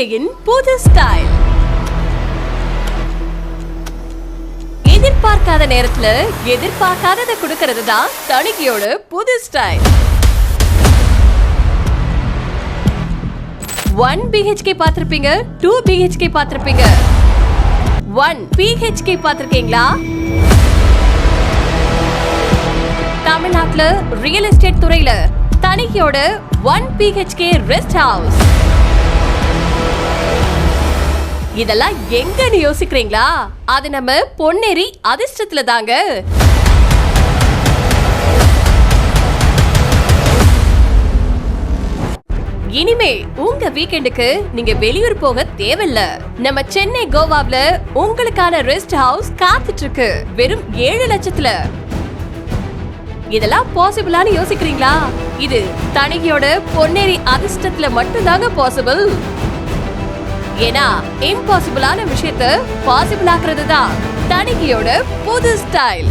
வாழ்க்கையின் புது ஸ்டைல் எதிர்பார்க்காத நேரத்துல எதிர்பார்க்காததை கொடுக்கறது தான் தணிக்கையோட புது ஸ்டைல் ஒன் பிஹெச்கே பார்த்திருப்பீங்க டூ பிஹெச்கே பார்த்திருப்பீங்க. ஒன் பிஹெச்கே பார்த்திருக்கீங்களா? தமிழ்நாட்டுல ரியல் எஸ்டேட் துறையில தணிக்கையோட ஒன் பிஹெச்கே ரெஸ்ட் ஹவுஸ் இதெல்லாம் எங்கன்னு யோசிக்கிறீங்களா? அது நம்ம பொன்னேரி அதிர்ஷ்டத்துல தாங்க. இனிமே உங்க வீக்கெண்டுக்கு நீங்க வெளியூர் போக தேவையில்ல. நம்ம சென்னை கோவாவில உங்களுக்கான ரெஸ்ட் ஹவுஸ் காத்துட்டு இருக்கு வெறும் ஏழு லட்சத்துல. இதெல்லாம் பாசிபிளான்னு யோசிக்கிறீங்களா? இது தனிகையோட பொன்னேரி அதிர்ஷ்டத்துல மட்டும்தாங்க பாசிபிள். ஏன்னா இம்பாசிபிளான விஷயத்த பாசிபிள் ஆக்குறது தான் தணிகையோட புது ஸ்டைல்